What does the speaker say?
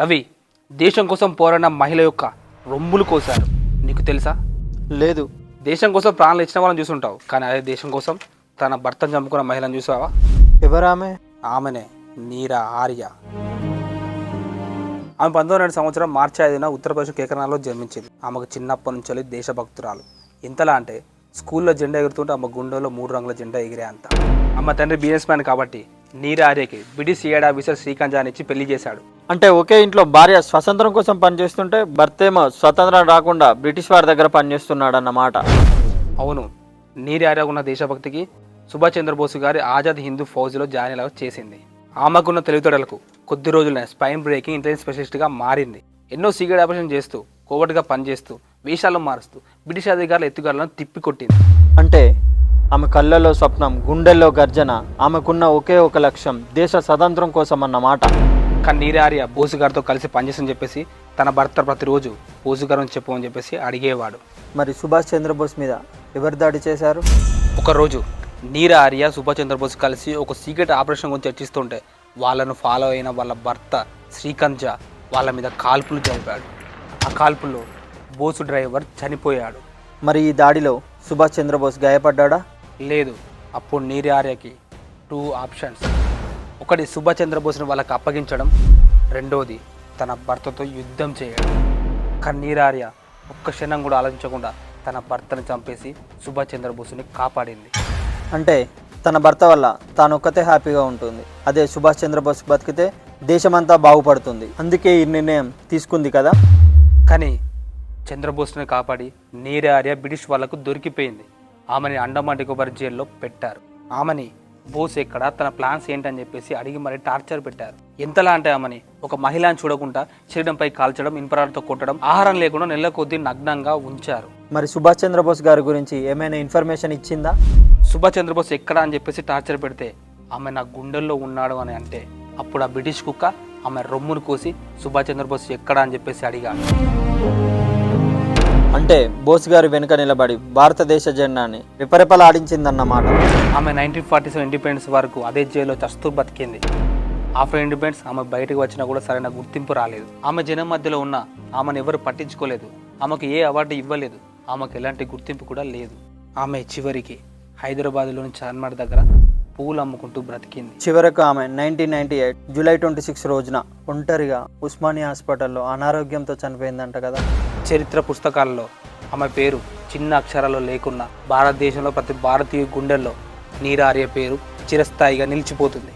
రవి దేశం కోసం పోరాడిన మహిళ యొక్క రొమ్ములు కోసారు. నీకు తెలుసా? లేదు. దేశం కోసం ప్రాణాలు ఇచ్చిన వాళ్ళని చూసుంటావు. కానీ అదే దేశం కోసం తన భర్తను చంపుకున్న మహిళను చూసావా? ఎవరామె? ఆమెనే నీరా ఆర్య. ఆమె పంతొమ్మిది రెండు సంవత్సరం మార్చి ఐదున ఉత్తరప్రదేశ్ కేకరాలో జన్మించింది. ఆమెకు చిన్నప్పటి నుంచి దేశభక్తురాలు. ఎంతలా అంటే స్కూల్లో జెండా ఎగురుతుంటే ఆమె గుండెలో మూడు రంగుల జెండా ఎగిరే అంత. ఆమె తండ్రి బిజినెస్ మ్యాన్ కాబట్టి నీరా ఆర్యకి బ్రిటిష్ సిఐడ్ ఆఫీసర్ ఇచ్చి పెళ్ళి చేశాడు. అంటే ఒకే ఇంట్లో భార్య స్వతంత్రం కోసం పనిచేస్తుంటే భర్త ఏమో స్వతంత్రం రాకుండా బ్రిటిష్ వారి దగ్గర పనిచేస్తున్నాడు అన్నమాట అవును. నీరి ఆర్య ఉన్న దేశభక్తికి సుభాష్ చంద్రబోస్ గారి ఆజాద్ హిందూ ఫౌజ్లో జాయిన్ చేసింది. ఆమెకున్న తెలివితేటలకు కొద్ది రోజులనే స్పైన్ బ్రేకింగ్ ఇంటెలిజెన్స్ స్పెషలిస్ట్గా మారింది. ఎన్నో సీక్రెట్ ఆపరేషన్ చేస్తూ కోవటిగా పనిచేస్తూ వేషాలు మారుస్తూ బ్రిటిష్ అధికారుల ఎత్తుగాలను తిప్పికొట్టింది. అంటే ఆమె కళ్ళలో స్వప్నం గుండెల్లో గర్జన ఆమెకున్న ఒకే ఒక లక్ష్యం దేశ స్వతంత్రం కోసం అన్నమాట కానీ నీరి ఆర్య బోసు గారితో కలిసి పనిచేసని చెప్పేసి తన భర్త ప్రతిరోజు బోసు గారు చెప్పమని చెప్పేసి అడిగేవాడు. మరి సుభాష్ చంద్రబోస్ మీద ఎవరు దాడి చేశారు? ఒకరోజు నీర ఆర్య సుభాష్ చంద్రబోస్ కలిసి ఒక సీక్రెట్ ఆపరేషన్ గురించి చర్చిస్తుంటే వాళ్ళను ఫాలో అయిన వాళ్ళ భర్త శ్రీకాంత్ జా వాళ్ళ మీద కాల్పులు జరిపాడు. ఆ కాల్పుల్లో బోసు డ్రైవర్ చనిపోయాడు. మరి ఈ దాడిలో సుభాష్ చంద్రబోస్ గాయపడ్డా లేదు. అప్పుడు నీరి ఆర్యకి టూ ఆప్షన్స్ ఒకటి సుభాష్ చంద్రబోస్ని వాళ్ళకి అప్పగించడం రెండోది తన భర్తతో యుద్ధం చేయడం. కానీ నీరి ఆర్య ఒక్క క్షణం కూడా ఆలోచించకుండా తన భర్తను చంపేసి సుభాష్ చంద్రబోస్ని కాపాడింది. అంటే తన భర్త వల్ల తాను ఒక్కతే హ్యాపీగా ఉంటుంది. అదే సుభాష్ చంద్రబోస్ బతికితే దేశమంతా బాగుపడుతుంది. అందుకే ఈ నిర్ణయం తీసుకుంది కదా? కానీ చంద్రబోస్ని కాపాడి నీరే ఆర్య బ్రిటిష్ వాళ్ళకు దొరికిపోయింది. ఆమెని అండమాన్ నికోబార్ జైల్లో పెట్టారు. ఆమెని బోస్ ఎక్కడ తన ప్లాన్స్ ఏంటని చెప్పేసి అడిగి మరి టార్చర్ పెట్టారు. ఎంతలా అంటే ఆమెని ఒక మహిళని చూడకుండా శరీరంపై కాల్చడం ఇన్పరాలతో కొట్టడం ఆహారం లేకుండా నెల కొద్దీ నగ్నంగా ఉంచారు. మరి సుభాష్ చంద్రబోస్ గారి గురించి ఏమైనా ఇన్ఫర్మేషన్ ఇచ్చిందా? సుభాష్ చంద్రబోస్ ఎక్కడ అని చెప్పేసి టార్చర్ పెడితే ఆమె నా గుండెల్లో ఉన్నాడు అని అంటే అప్పుడు ఆ బ్రిటిష్ కుక్క ఆమె రొమ్మును కోసి సుభాష్ చంద్రబోస్ ఎక్కడ అని చెప్పేసి అడిగాడు. అంటే బోస్ గారి వెనుక నిలబడి భారతదేశ జెండాని విపరిపలాడించిందన్నమాట ఆమె నైన్టీన్ ఫార్టీ సెవెన్ ఇండిపెండెన్స్ వరకు అదే జైల్లో చస్తూ బతికింది. ఆఫ్టర్ ఇండిపెండెన్స్ ఆమె బయటకు వచ్చినా కూడా సరైన గుర్తింపు రాలేదు. ఆమె జనం మధ్యలో ఉన్న ఆమెను ఎవరు పట్టించుకోలేదు. ఆమెకు ఏ అవార్డు ఇవ్వలేదు. ఆమెకు ఎలాంటి గుర్తింపు కూడా లేదు. ఆమె చివరికి హైదరాబాద్లోని చార్మార్ దగ్గర పూలు అమ్ముకుంటూ బ్రతికింది. చివరకు ఆమె nineteen ninety eight July twenty six రోజున ఒంటరిగా ఉస్మానియా హాస్పిటల్లో అనారోగ్యంతో చనిపోయిందంట కదా. చరిత్ర పుస్తకాలలో ఆమె పేరు చిన్న అక్షరాలు లేకున్నా భారతదేశంలో ప్రతి భారతీయ గుండెల్లో నీరార్య పేరు చిరస్థాయిగా నిలిచిపోతుంది.